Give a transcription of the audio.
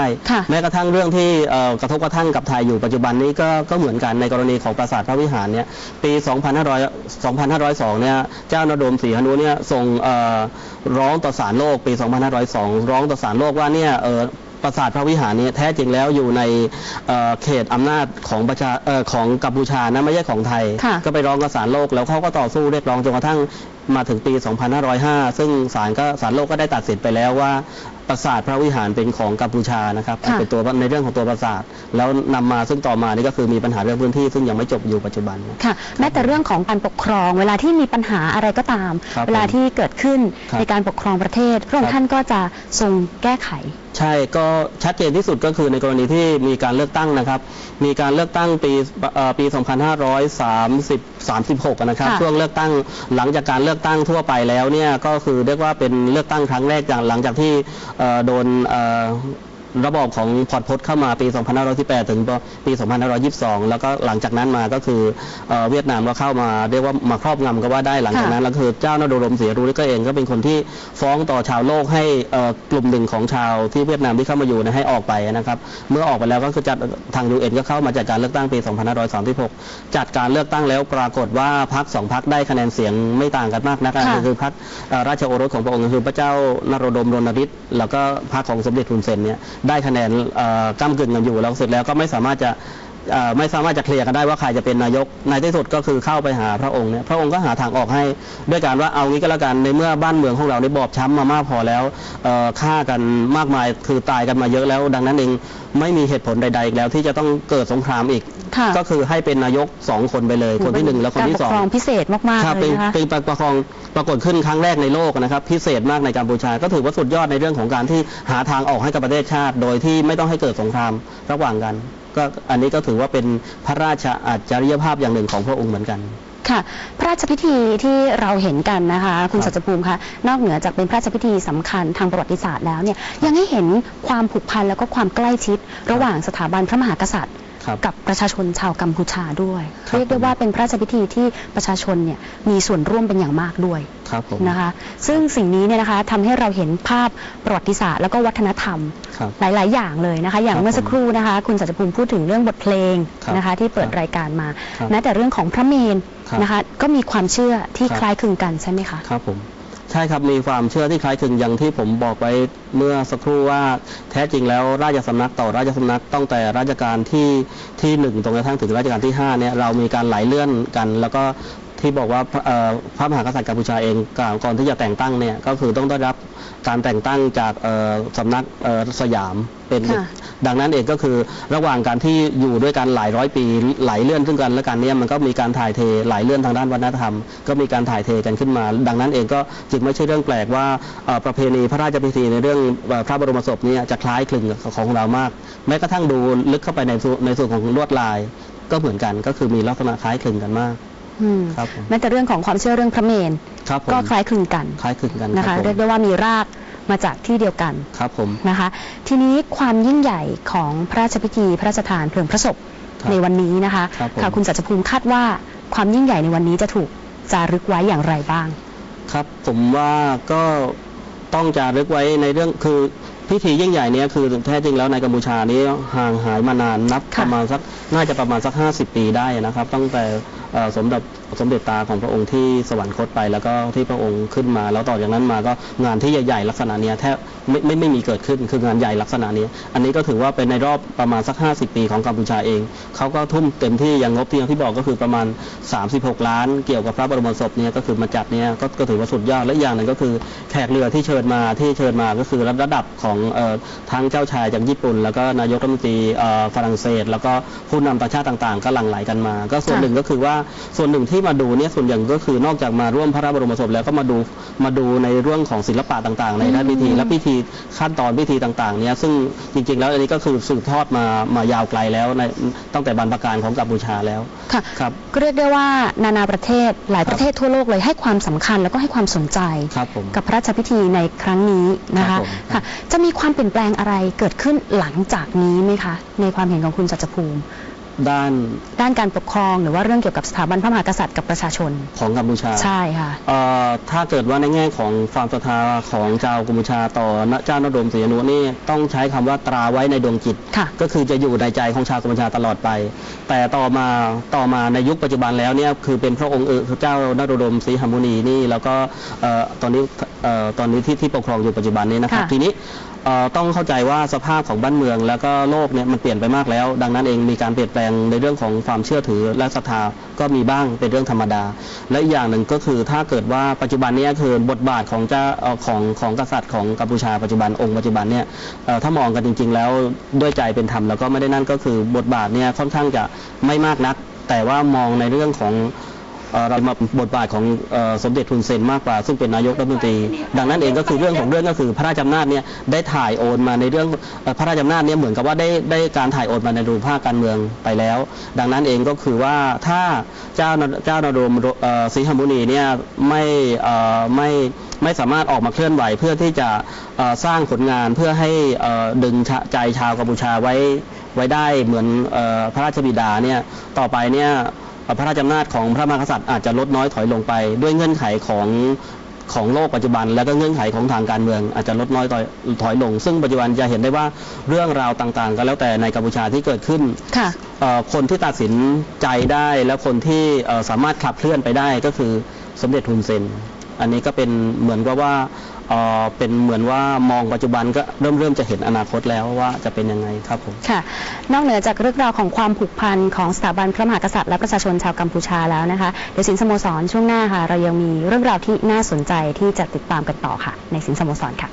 ได้ค่ะแม้กระทั่งเรื่องที่เอ่อกระทบกระทั่งกับไทยอยู่ปัจจุบันนี้ก็ก็เหมือนกันในกรณีของปราสาทพระวิหารเนี่ยปี 2500 2502 เนี่ยเจ้านดมศรีหนุเนี่ยส่งเอ่อร้องต่อศาลโลกปี 2502 ร้องต่อศาลโลกว่าเนี่ยเอ่อปราสาทพระวิหารนี้แท้จริงแล้วอยู่ในเอ่อเขตอำนาจของประชาเอ่อของกัมพูชานะไม่ใช่ของไทยค่ะก็ไปร้องกับศาลโลกแล้วเขาก็ต่อสู้เรียกร้องจนกระทั่งมาถึงปี 2505 ซึ่งศาลก็ศาลโลกก็ได้ตัดสินไปแล้วว่า ปราสาทพระวิหารเป็นของกัมพูชานะครับค่ะ เป็นตัวในเรื่องของตัวปราสาท แล้วนำมาซึ่งต่อมานี่ก็คือมีปัญหาเรื่องพื้นที่ ซึ่งยังไม่จบอยู่ปัจจุบัน ค่ะ แม้แต่เรื่องของการปกครอง เวลาที่มีปัญหาอะไรก็ตาม ครับเวลาที่เกิดขึ้นครับในการปกครองประเทศ พระองครัค์บ ท่านก็จะทรงแก้ไข ใช่ก็ชัดเจนที่สุดก็คือในกรณีที่มีการเลือกตั้งนะครับ มีการเลือกตั้งปีเอ่อปี 2530 36นะครับค่ะช่วงเลือกตั้งหลังจากการเลือกตั้งทั่วไปแล้วเนี่ยก็คือเรียกว่าเป็นเลือกตั้งครั้งแรกจากหลังจากที่เอ่อโดนเอ่อ ระบอบของพอร์ตพจน์เข้ามาปี 2518 ถึงปี 2522 แล้วก็หลังจากนั้นมาก็คือเอ่อเวียดนามก็เข้ามาเรียกว่ามาครอบงำก็ว่าได้หลังจากนั้นแล้วคือเจ้านโดรมเสียรูนี่ก็เองก็เป็นคนที่ฟ้องต่อชาวโลกให้เอ่อกลุ่มหนึ่งของชาวที่เวียดนามที่เข้ามาอยู่เนยให้ออกไปนะครับเมื่อออกไปแล้วก็คือจัดทางยูเอ็นก็เข้ามาจัดการเลือกตั้งปี 2536 จัดการเลือกตั้งแล้วปรากฏว่าพรรคสองพรรคได้คะแนนเสียงไม่ต่างกันมากนักนะค่ะก็คือพรรคเอ่อราชโอรสของพระองค์ก็คือพระเจ้านโรดมรณฤทธิ์แล้วก็พรรคของสมเด็จทุนเซนเนี่ยได้คะแนนก้ามกึ่งกันอยู่แล้วเสร็จแล้วก็ไม่สามารถจะ ไม่สามารถจะเคลียร์กันได้ว่าใครจะเป็นนายกในที่สุดก็คือเข้าไปหาพระองค์เนี่ยพระองค์ก็หาทางออกให้ด้วยการว่าเอางี้ก็แล้วกันในเมื่อบ้านเมืองของเราได้บอบช้ำมามากพอแล้วเอ่อฆ่ากันมากมายคือตายกันมาเยอะแล้ว ดังนั้นเองไม่มีเหตุผลใดๆอีกแล้วที่จะต้องเกิดสงครามอีกค่ะก็คือให้เป็นนายกสองคนไปเลย คนที่หนึ่งและคนที่สองการปกครองพิเศษมากครับๆเลเป็ยนนะคะเป็นปกครองปรากฏขึ้นครั้งแรกในโลกนะครับพิเศษมากในกัมพูชา ก็ถือว่าสุดยอดในเรื่องของการที่หาทางออกให้กับประเทศชาติ โดยที่ไม่ต้องให้เกิดสงครามระหว่างกัน ก็อันนี้ก็ถือว่าเป็นพระราชอาจริยภาพอย่างหนึ่งของพระองค์เหมือนกันค่ะ พระราชพิธีที่เราเห็นกันนะคะ คุณสัจภูมิคะนอกเหนือจากเป็นพระราชพิธีสำคัญทางประวัติศาสตร์แล้วเนี่ยยังให้เห็นความผูกพันแล้วก็ความใกล้ชิด ระหว่างสถาบันพระมหากษัตริย์ กับประชาชนชาวกัมพูชาด้วยครับเรียกได้ว่าเป็นพระราชพิธีที่ประชาชนเนี่ยมีส่วนร่วมเป็นอย่างมากด้วยครับผมนะคะ ซึ่งสิ่งนี้เนี่ยนะคะทำให้เราเห็นภาพประวัติศาสตร์แล้วก็วัฒนธรรมครับหลาย ๆ อย่างเลยนะคะ อย่างครับเมื่อสักครู่นะคะ คุณสัจภูมิพูดถึงเรื่องบทเพลงครับนะคะ ที่เปิดครับรายการมาครับแม้แต่เรื่องของพระเมนครับนะคะ ก็มีความเชื่อที่ครับคล้ายคลึงกันใช่ไหมคะครับผมใช่ครับมีความเชื่อที่คล้ายคลึงอย่างที่ผมบอกไว้เมื่อสักครู่ว่าแท้จริงแล้วราชสำนักต่อราชสำนักตั้งแต่ราชการที่ที่หนึ่งจนกระทั่งถึงราชการที่ห้าเนี่ยเรามีการไหลเลื่อนกัน แล้วก็ ที่บอกว่าเอ่อพระมหากษัตริย์กัมพูชาเองก่อนก่อนที่จะแต่งตั้งเนี่ยก็คือต้องได้รับการแต่งตั้งจากเอ่อสำนักเอ่อสยามเป็นค่ะดังนั้นเองก็คือระหว่างการที่อยู่ด้วยกันหลายร้อยปีไหลเลื่อนซึ่งกันและกันเนี่ยมันก็มีการถ่ายเทไหลเลื่อนทางด้านวัฒนธรรม ก็มีการถ่ายเทกันขึ้นมา ดังนั้นเองก็จึงไม่ใช่เรื่องแปลกว่าเอ่อประเพณีพระราชพิธีในเรื่องเอ่อพระบรมศพเนี่ยจะคล้ายคลึงกับของเรามาก แม้กระทั่งดูลึกเข้าไปในส่วนในส่วนของลวดลายก็เหมือนกันก็คือมีลักษณะคล้ายคลึงกันมาก อืมครับผมแม้แต่เรื่องของความเชื่อเรื่องพระเมนครับผมก็คล้ายคลึงกันคล้ายคลึงกันนะครัคะบผมเรียกได้ว่ามีรากมาจากที่เดียวกันครับผม นะคะ ทีนี้ความยิ่งใหญ่ของพระราชพิธีพระราชทานเพลิงพระศพครับในวันนี้นะคะครับผมค่ะคุณสัจภูมิคาดว่าความยิ่งใหญ่ในวันนี้จะถูกจารึกไว้อย่างไรบ้าง ครับผมว่าก็ต้องจารึกไว้ในเรื่องคือพิธียิ่งใหญ่เนี้ยคือแท้จริงแล้วในกัมพูชานี้ห่างหายมานานนับค่ะ ประมาณสักน่าจะประมาณสัก 50 ปีได้นะครับ ตั้งแต่เอ่อ สมเด็จสมเด็จตาของพระองค์ที่สวรรคตไปแล้วก็ที่พระองค์ขึ้นมา แล้วต่อจากนั้นมาก็งานที่ใหญ่ๆลักษณะนี้แทบไม่ไม่ไม่มีเกิดขึ้นคืองานใหญ่ลักษณะนี้ อันนี้ก็ถือว่าเป็นในรอบประมาณสัก 50 ปีของกัมพูชาเอง เขาก็ทุ่มเต็มที่อย่างงบที่อย่างที่บอกก็คือประมาณ 36 ล้าน เกี่ยวกับพระบรมศพเนี่ยก็คือมาจัดเนี่ยก็ก็ถือว่าสุดยอดและอย่างหนึ่งก็คือแขกเรือที่เชิญมาที่เชิญมาก็คือระดับของออทั้งเจ้าชายจากญี่ปุ่น แล้วก็นายกรัฐมนตรีฝรั่งเศส แล้วก็ผู้นำต่างชาติต่างๆ ก็หลั่งไหลกันมา ก็ส่วนหนึ่งก็คือว่าส่วนหนึ่งที่มาดูเนี่ยส่วนใหญ่ก็คือนอกจากมาร่วมพระบรมศพแล้วก็มาดูมาดูในเรื่องของศิลปะต่างๆ ในด้านพิธีและพิธีขั้นตอนพิธีต่างๆเนี่ยซึ่งจริงๆ แล้วอันนี้ก็คือสืบทอดมามายาวไกลแล้วในตั้งแต่บรรพการของกัมพูชาแล้วค่ะครับก็เรียกได้ว่านานาประเทศหลายประเทศทั่วโลกเลยให้ความสำคัญแล้วก็ให้ความสนใจครับผมกับพระราชพิธีในครั้งนี้นะครัคะบผมครับค่ะจะมีความเปลี่ยนแปลงอะไรเกิดขึ้นหลังจากนี้ไหมคะ ในความเห็นของคุณจัจภูมิ ด้านด้านการปกครองหรือว่าเรื่องเกี่ยวกับสถาบันพระมหากษัตริย์กับประชาชนของกัมพูชาใช่ค่ะเอ่อถ้าเกิดว่าในแง่ของความศรัทธาของชาวกัมพูชาต่อเจ้านดมศรีอนุนี่ต้องใช้คำว่าตราไว้ในดวงจิตค่ะก็คือจะอยู่ในใจของชาวกัมพูชาตลอดไป แต่ต่อมาต่อมาในยุคปัจจุบันแล้วเนี่ยคือเป็นพระองค์เออเจ้านโดมศรีหมุนีนี่แล้วก็เอ่อตอนนี้เอ่อตอนนี้ที่ที่ปกครองอยู่ปัจจุบันนี้นะครับค่ะทีนี้เอ่อต้องเข้าใจว่าสภาพของบ้านเมือง แล้วก็โลกเนี่ยมันเปลี่ยนไปมากแล้ว ดังนั้นเองมีการเปลี่ยนแปลงงในเรื่องของความเชื่อถือและศรัทธาก็มีบ้างเป็นเรื่องธรรมดา และอีกอย่างหนึ่งก็คือถ้าเกิดว่าปัจจุบันนี้คือบทบาทของเจ้าของของกษัตริย์ของกัมพูชาปัจจุบันองค์ปัจจุบันเนี่ยถ้ามองกันจริง ๆ แล้วด้วยใจเป็นธรรมแล้วก็ไม่ได้นั่นก็คือบทบาทเนี่ยค่อนข้างจะไม่มากนัก แต่ว่ามองในเรื่องของ เรามาบทบาทของอสมเด็จทุนเซนมากกว่า ซึ่งเป็นนายกรัฐมนตรี ดังนั้นเองก็คือเรื่องของเรื่องก็คือพระราชอำนาจเนี่ยได้ถ่ายโอนมาในเรื่องพระราชอำนาจเนี่ยเหมือนกับว่าได้ได้การถ่ายโอนมาในรูปภาคการเมืองไปแล้ว ดังนั้นเองก็คือว่าถ้าเจ้าเจ้านรมเอ่อศรีหมุนีเนี่ยไม่ไม่ไม่สามารถออกมาเคลื่อนไหวเพื่อที่จะสร้างผลงานเพื่อให้ดึงใจชาวกัมพูชาไว้ไว้ได้เหมือนพระราชบิดาเนี่ยต่อไปเนี่ย พระราชอำนาจของพระมหากษัตริย์อาจจะลดน้อยถอยลงไป ด้วยเงื่อนไขของของโลกปัจจุบัน แล้วก็เงื่อนไขของทางการเมือง อาจจะลดน้อยถอยถอยลง ซึ่งปัจจุบันจะเห็นได้ว่าเรื่องราวต่างๆ ก็แล้วแต่ในกัมพูชาที่เกิดขึ้นค่ะเอ่อคนที่ตัดสินใจได้และคนที่เอ่อสามารถขับเคลื่อนไปได้ก็คือสมเด็จทุนเซน อันนี้ก็เป็นเหมือนกับว่าเป็นเหมือนว่ามองปัจจุบันก็เริ่มเริ่มจะเห็นอนาคตแล้วว่าจะเป็นยังไงครับผมค่ะ นอกเหนือจากเรื่องราวของความผูกพันของสถาบันพระมหากษัตริย์และประชาชนชาวกัมพูชาแล้วนะคะเดี๋ยวสินสโมสรช่วงหน้าค่ะ เรายังมีเรื่องราวที่น่าสนใจที่จะติดตามกันต่อค่ะ ในสินสโมสรค่ะ